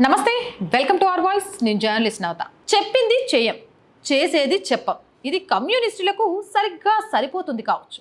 నమస్తే welcome to our voice. నేను journalist Navatha. చెప్పింది చేయం చేసేది చెప్పం. ఇది కమ్యూనిస్టులకు సరిగ్గా సరిపోతుంది కావచ్చు.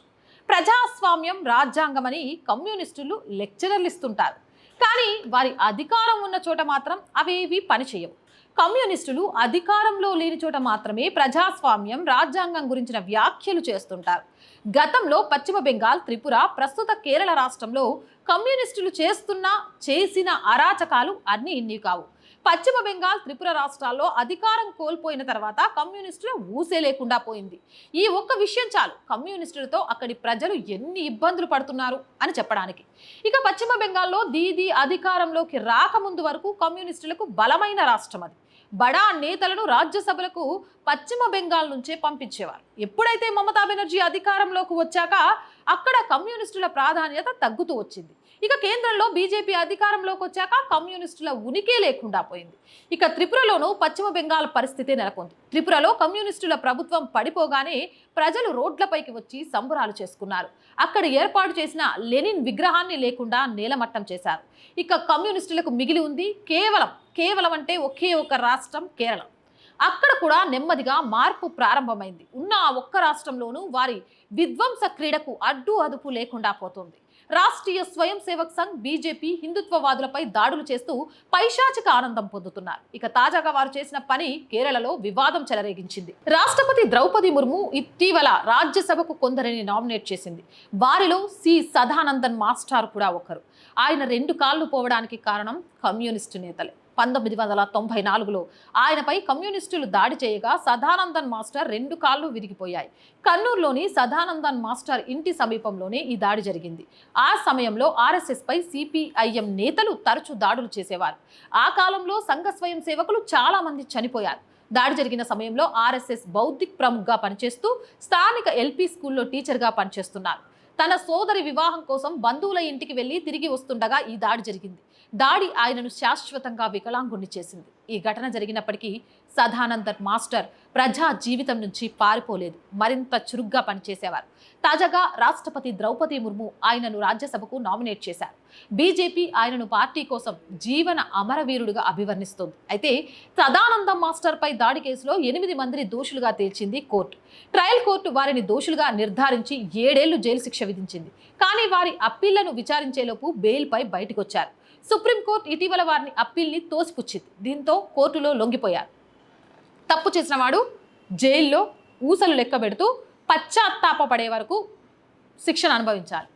ప్రజాస్వామ్యం రాజ్యాంగం అని కమ్యూనిస్టులు లెక్చరర్లు ఇస్తుంటారు. కానీ వారి అధికారం ఉన్న చోట మాత్రం అవేవి పనిచేయవు. కమ్యూనిస్టులు అధికారంలో లేని చోట మాత్రమే ప్రజాస్వామ్యం రాజ్యాంగం గురించిన వ్యాఖ్యలు చేస్తుంటారు. గతంలో పశ్చిమ బెంగాల్ త్రిపుర ప్రస్తుత కేరళ రాష్ట్రంలో కమ్యూనిస్టులు చేస్తున్న చేసిన అరాచకాలు అన్ని ఇన్ని కావు. పశ్చిమ బెంగాల్ త్రిపుర రాష్ట్రాల్లో అధికారం కోల్పోయిన తర్వాత కమ్యూనిస్టులు ఊసే లేకుండా పోయింది. ఈ ఒక్క విషయం చాలు కమ్యూనిస్టులతో అక్కడి ప్రజలు ఎన్ని ఇబ్బందులు పడుతున్నారు అని చెప్పడానికి. ఇక పశ్చిమ బెంగాల్లో దీది అధికారంలోకి రాకముందు వరకు కమ్యూనిస్టులకు బలమైన రాష్ట్రం అది బడా నేతలను రాజ్యసభలకు పశ్చిమ బెంగాల్ నుంచే పంపించేవారు. ఎప్పుడైతే మమతా బెనర్జీ అధికారంలోకి వచ్చాక అక్కడ కమ్యూనిస్టుల ప్రాధాన్యత తగ్గుతూ వచ్చింది. ఇక కేంద్రంలో బీజేపీ అధికారంలోకి వచ్చాక కమ్యూనిస్టుల ఉనికి లేకుండా పోయింది. ఇక త్రిపురలోనూ పశ్చిమ బెంగాల్ పరిస్థితి నెలకొంది. త్రిపురలో కమ్యూనిస్టుల ప్రభుత్వం పడిపోగానే ప్రజలు రోడ్లపైకి వచ్చి సంబరాలు చేసుకున్నారు. అక్కడ ఏర్పాటు చేసిన లెనిన్ విగ్రహాన్ని లేకుండా నేలమట్టం చేశారు. ఇక కమ్యూనిస్టులకు మిగిలి ఉంది కేవలం కేవలం అంటే ఒకే ఒక రాష్ట్రం కేరళం. అక్కడ కూడా నెమ్మదిగా మార్పు ప్రారంభమైంది. ఉన్న ఆ ఒక్క రాష్ట్రంలోనూ వారి విధ్వంస క్రీడకు అడ్డు అదుపు లేకుండా పోతుంది. రాష్ట్రీయ స్వయం సేవక్ సంఘ్ బీజేపీ హిందుత్వవాదులపై దాడులు చేస్తూ పైశాచిక ఆనందం పొందుతున్నారు. ఇక తాజాగా వారు చేసిన పని కేరళలో వివాదం చెలరేగించింది. రాష్ట్రపతి ద్రౌపది ముర్ము ఇటీవల రాజ్యసభకు కొందరిని నామినేట్ చేసింది. వారిలో సి. సదానందన్ మాస్టార్ కూడా ఒకరు. ఆయన రెండు కాళ్ళు పోవడానికి కారణం కమ్యూనిస్టు నేతలే. పంతొమ్మిది వందల తొంభై నాలుగులో ఆయనపై కమ్యూనిస్టులు దాడి చేయగా సదానందన్ మాస్టర్ రెండు కాళ్ళు విరిగిపోయాయి. కన్నూరులోని సదానందన్ మాస్టర్ ఇంటి సమీపంలోనే ఈ దాడి జరిగింది. ఆ సమయంలో ఆర్ఎస్ఎస్పై సిపిఐఎం నేతలు తరచూ దాడులు చేసేవారు. ఆ కాలంలో సంఘ స్వయం సేవకులు చాలామంది చనిపోయారు. దాడి జరిగిన సమయంలో ఆర్ఎస్ఎస్ బౌద్ధిక్ ప్రముఖగా పనిచేస్తూ స్థానిక ఎల్పీ స్కూల్లో టీచర్గా పనిచేస్తున్నారు. తన సోదరి వివాహం కోసం బంధువుల ఇంటికి వెళ్ళి తిరిగి వస్తుండగా ఈ దాడి జరిగింది. దాడి ఆయనను శాశ్వతంగా వికలాంగుణ్ణి చేసింది. ఈ ఘటన జరిగినప్పటికీ సదానందర్ మాస్టర్ ప్రజా జీవితం నుంచి పారిపోలేదు. మరింత చురుగ్గా పనిచేసేవారు. తాజాగా రాష్ట్రపతి ద్రౌపది ముర్ము ఆయనను రాజ్యసభకు నామినేట్ చేశారు. బీజేపీ ఆయనను పార్టీ కోసం జీవన అమరవీరుడుగా అభివర్ణిస్తోంది. అయితే సదానందం మాస్టర్పై దాడి కేసులో ఎనిమిది మందిని దోషులుగా తేల్చింది కోర్టు. ట్రయల్ కోర్టు వారిని దోషులుగా నిర్ధారించి ఏడేళ్ళు జైలు శిక్ష విధించింది. కానీ వారి అప్పీళ్ళను విచారించేలోపు బెయిల్పై బయటకొచ్చారు. సుప్రీంకోర్టు ఇటీవల వారిని అప్పీల్ని తోసిపుచ్చింది. దీంతో కోర్టులో లొంగిపోయారు. తప్పు చేసిన వాడు జైల్లో ఊసలు లెక్క పెడుతూ పశ్చాత్తాపపడే వరకు శిక్షను అనుభవించాలి.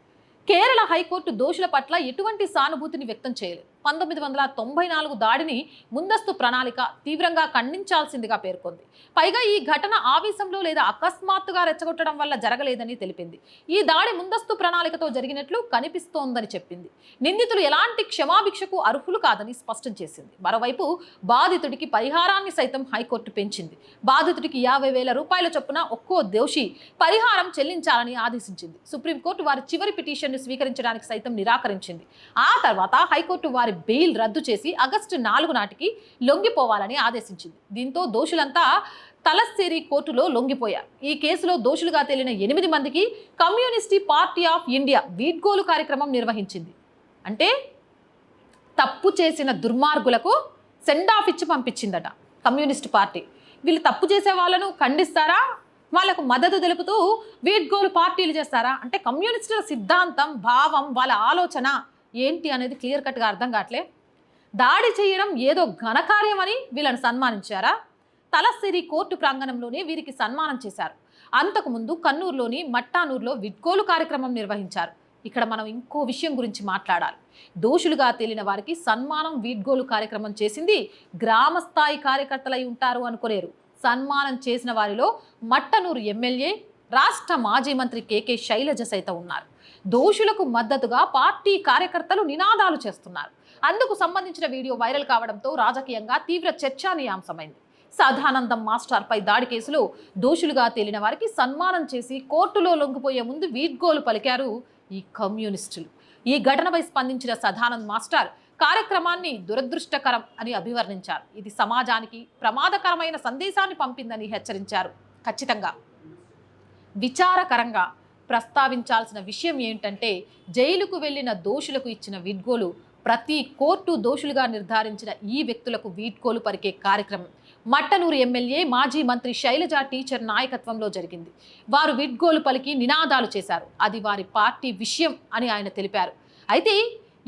కేరళ హైకోర్టు దోషుల పట్ల ఎటువంటి సానుభూతిని వ్యక్తం చేయలేదు. పంతొమ్మిది వందల తొంభై నాలుగు దాడిని ముందస్తు ప్రణాళిక తీవ్రంగా ఖండించాల్సిందిగా పేర్కొంది. పైగా ఈ ఘటన ఆవేశంలో లేదా అకస్మాత్తుగా రెచ్చగొట్టడం వల్ల జరగలేదని తెలిపింది. ఈ దాడి ముందస్తు ప్రణాళికతో జరిగినట్లు కనిపిస్తోందని చెప్పింది. నిందితులు ఎలాంటి క్షమాభిక్షకు అర్హులు కాదని స్పష్టం చేసింది. మరోవైపు బాధితుడికి పరిహారాన్ని సైతం హైకోర్టు పెంచింది. బాధితుడికి యాభై వేల రూపాయల చొప్పున ఒక్కో దోషి పరిహారం చెల్లించాలని ఆదేశించింది. సుప్రీంకోర్టు వారి చివరి పిటిషన్ను స్వీకరించడానికి సైతం నిరాకరించింది. ఆ తర్వాత హైకోర్టు వారి బెయిల్ రద్దు చేసి ఆగస్టు నాలుగు నాటికి లొంగిపోవాలని ఆదేశించింది. దీంతో దోషులంతా తలస్సేరి కోర్టులో లొంగిపోయారు. ఈ కేసులో దోషులుగా తేలిన ఎనిమిది మందికి కమ్యూనిస్టీ పార్టీ ఆఫ్ ఇండియా వీడ్గోలు కార్యక్రమం నిర్వహించింది. అంటే తప్పు చేసిన దుర్మార్గులకు సెండ్ ఆఫ్ ఇచ్చి పంపించిందట కమ్యూనిస్ట్ పార్టీ. వీళ్ళు తప్పు చేసే వాళ్ళను ఖండిస్తారా? వాళ్ళకు మద్దతు తెలుపుతూ వీడ్గోలు పార్టీలు చేస్తారా? అంటే కమ్యూనిస్టుల సిద్ధాంతం భావం వాళ్ళ ఆలోచన ఏంటి అనేది క్లియర్ కట్గా అర్థం కావట్లే. దాడి చేయడం ఏదో ఘనకార్యమని వీళ్ళని సన్మానించారా? తలసిరి కోర్టు ప్రాంగణంలోనే వీరికి సన్మానం చేశారు. అంతకుముందు కన్నూరులోని మట్టానూరులో విడ్కోలు కార్యక్రమం నిర్వహించారు. ఇక్కడ మనం ఇంకో విషయం గురించి మాట్లాడాలి. దోషులుగా తేలిన వారికి సన్మానం వీడ్గోలు కార్యక్రమం చేసింది గ్రామ స్థాయి కార్యకర్తలై ఉంటారు అనుకోలేరు. సన్మానం చేసిన వారిలో మట్టనూరు ఎమ్మెల్యే రాష్ట్ర మాజీ మంత్రి కేకే శైలజ సైతం ఉన్నారు. దోషులకు మద్దతుగా పార్టీ కార్యకర్తలు నినాదాలు చేస్తున్నారు. అందుకు సంబంధించిన వీడియో వైరల్ కావడంతో రాజకీయంగా తీవ్ర చర్చానీయాంశమైంది. సదానందం మాస్టర్పై దాడి కేసులో దోషులుగా తేలిన వారికి సన్మానం చేసి కోర్టులో లొంగిపోయే ముందు వీడ్గోలు పలికారు ఈ కమ్యూనిస్టులు. ఈ ఘటనపై స్పందించిన సదానంద్ మాస్టర్ కార్యక్రమాన్ని దురదృష్టకరం అని అభివర్ణించారు. ఇది సమాజానికి ప్రమాదకరమైన సందేశాన్ని పంపిందని హెచ్చరించారు. ఖచ్చితంగా. విచారకరంగా ప్రస్తావించాల్సిన విషయం ఏంటంటే జైలుకు వెళ్ళిన దోషులకు ఇచ్చిన విడ్గోలు ప్రతి కోర్టు దోషులుగా నిర్ధారించిన ఈ వ్యక్తులకు వీడ్కోలు పరికే కార్యక్రమం. మట్టనూరు ఎమ్మెల్యే మాజీ మంత్రి శైలజ టీచర్ నాయకత్వంలో జరిగింది. వారు విడ్గోలు పలికి నినాదాలు చేశారు. అది వారి పార్టీ విషయం అని ఆయన తెలిపారు. అయితే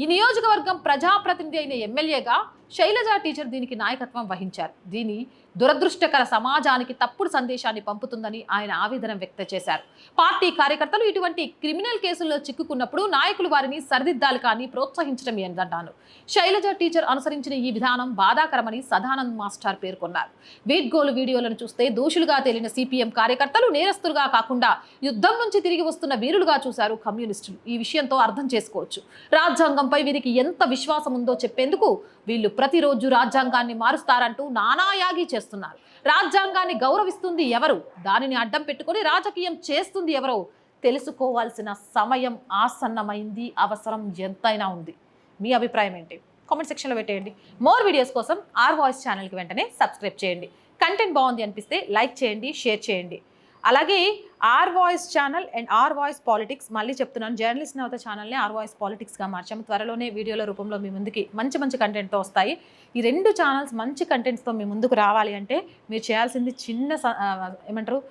ఈ నియోజకవర్గం ప్రజాప్రతినిధి అయిన ఎమ్మెల్యేగా శైలజ టీచర్ దీనికి నాయకత్వం వహించారు. దీని దురదృష్టకర సమాజానికి తప్పుడు సందేశాన్ని పంపుతుందని ఆయన ఆవేదన వ్యక్తం చేశారు. పార్టీ కార్యకర్తలు ఇటువంటి క్రిమినల్ కేసుల్లో చిక్కుకున్నప్పుడు నాయకులు వారిని సరిదిద్దాలి కానీ ప్రోత్సహించడం ఏంటంటాను శైలజ టీచర్ అనుసరించిన ఈ విధానం బాధాకరమని సదానంద్ మాస్టర్ పేర్కొన్నారు. వీడ్గోలు వీడియోలను చూస్తే దోషులుగా తేలిన సిపిఎం కార్యకర్తలు నేరస్తులుగా కాకుండా యుద్ధం నుంచి తిరిగి వస్తున్న వీరులుగా చూశారు కమ్యూనిస్టులు. ఈ విషయంతో అర్థం చేసుకోవచ్చు. రాజ్యాంగంపై వీరికి ఎంత విశ్వాసం ఉందో చెప్పేందుకు వీళ్ళు ప్రతిరోజు రాజ్యాంగాన్ని మారుస్తారంటూ నానాయాగి చేస్తున్నారు. రాజ్యాంగాన్ని గౌరవిస్తుంది ఎవరు? దానిని అడ్డం పెట్టుకొని రాజకీయం చేస్తుంది ఎవరో? తెలుసుకోవాల్సిన సమయం ఆసన్నమైంది అవసరం ఎంతైనా ఉంది. మీ అభిప్రాయం ఏంటి? కామెంట్ సెక్షన్లో పెట్టేయండి. మోర్ వీడియోస్ కోసం ఆర్ వాయిస్ ఛానల్కి వెంటనే సబ్స్క్రైబ్ చేయండి. కంటెంట్ బాగుంది అనిపిస్తే లైక్ చేయండి షేర్ చేయండి. అలాగే R Voice channel and R Voice politics మళ్ళీ చెప్తున్నాను జర్నలిస్ట్ నవత ఛానల్ని ఆర్ వాయిస్ పాలిటిక్స్గా మార్చాము. త్వరలోనే వీడియోల రూపంలో మీ ముందుకి మంచి మంచి కంటెంట్తో వస్తాయి. ఈ రెండు ఛానల్స్ మంచి కంటెంట్స్తో మీ ముందుకు రావాలి అంటే మీరు చేయాల్సింది చిన్న స- ఏమంటారు?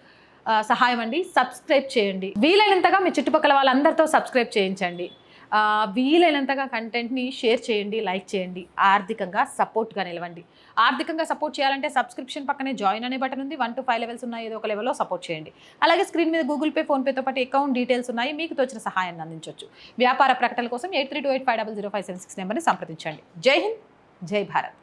సహాయం అండి. సబ్స్క్రైబ్ చేయండి. వీలైనంతగా మీ చుట్టుపక్కల వాళ్ళందరితో సబ్స్క్రైబ్ చేయించండి. వీలైనంతగా కంటెంట్ని షేర్ చేయండి లైక్ చేయండి. ఆర్థికంగా సపోర్ట్గా నిలవండి. ఆర్థికంగా సపోర్ట్ చేయాలంటే సబ్స్క్రిప్షన్ పక్కనే జాయిన్ అనే బటన్ ఉంది. వన్ టు ఫైవ్ లెవెల్స్ ఉన్నాయి. ఏదో ఒక లెవెల్లో సపోర్ట్ చేయండి. అలాగే స్క్రీన్ మీద గూగుల్ పే ఫోన్పేతో పాటు అకౌంట్ డీటెయిల్స్ ఉన్నాయి. మీకు తోచిన సహాయాన్ని అందించవచ్చు. వ్యాపార ప్రకటనల కోసం eight three two eight five double zero five seven six నెంబర్ని సంప్రదించండి. జై హింద్ జై భారత్.